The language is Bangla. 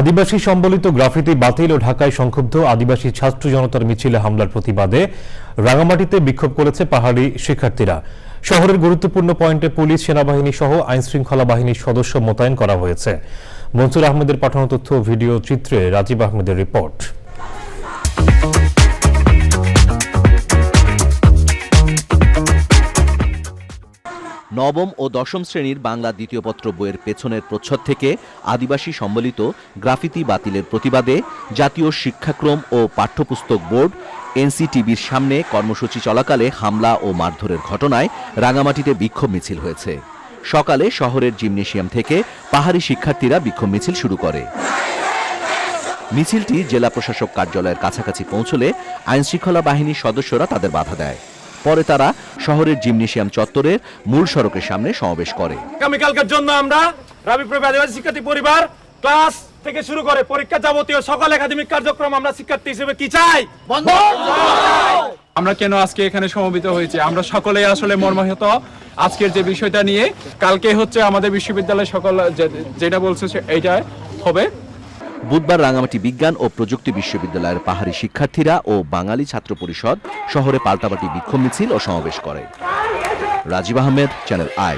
আদিবাসী সম্বলিত গ্রাফিতি বাতিল ও ঢাকায় সংক্ষুব্ধ আদিবাসী ছাত্র জনতার মিছিলে হামলার প্রতিবাদে রাঙামাটিতে বিক্ষোভ করেছে পাহাড়ি শিক্ষার্থীরা। শহরের গুরুত্বপূর্ণ পয়েন্টে পুলিশ, সেনাবাহিনী সহ আইনশৃঙ্খলা বাহিনীর সদস্য মোতায়েন করা হয়েছে। মনসুর আহমেদের পাঠানো তথ্য ভিডিও চিত্রে রাজীব আহমেদের রিপোর্ট। নবম ও দশম শ্রেণির বাংলা দ্বিতীয় পত্র বইয়ের পেছনের প্রচ্ছদ থেকে আদিবাসী সম্বলিত গ্রাফিতি বাতিলের প্রতিবাদে জাতীয় শিক্ষাক্রম ও পাঠ্যপুস্তক বোর্ড এনসিটিবির সামনে কর্মসূচি চলাকালে হামলা ও মারধরের ঘটনায় রাঙামাটিতে বিক্ষোভ মিছিল হয়েছে। সকালে শহরের জিমনেশিয়াম থেকে পাহাড়ি শিক্ষার্থীরা বিক্ষোভ মিছিল শুরু করে। মিছিলটি জেলা প্রশাসক কার্যালয়ের কাছাকাছি পৌঁছলে আইনশৃঙ্খলা বাহিনীর সদস্যরা তাদের বাধা দেয়। পরে তারা শহরের জিমনেশিয়াম চত্বরের মূল সড়কের সামনে সমাবেশ করে। আগামীকালকের জন্য আমরা রাবি প্রবি আদিবাসী শিক্ষার্থী পরিবার ক্লাস থেকে শুরু করে পরীক্ষা যাবতীয় সকল একাডেমিক কার্যক্রম আমরা শিক্ষার্থী হিসেবে কি চাই? বন্ধ! আমরা কেন আজকে এখানে সমবেত হয়েছি? আমরা সকলে আসলে মর্মাহত। আজকের যে বিষয়টা নিয়ে কালকে হচ্ছে আমাদের বিশ্ববিদ্যালয় সকল যেটা বলছে এইটা হবে বুধবার রাঙামাটি বিজ্ঞান ও প্রযুক্তি বিশ্ববিদ্যালয়ের পাহাড়ি শিক্ষার্থীরা ও বাঙালি ছাত্র পরিষদ শহরে পাল্টাপাল্টি বিক্ষোভ মিছিল ও সমাবেশ করে। Rajib Ahmed channel I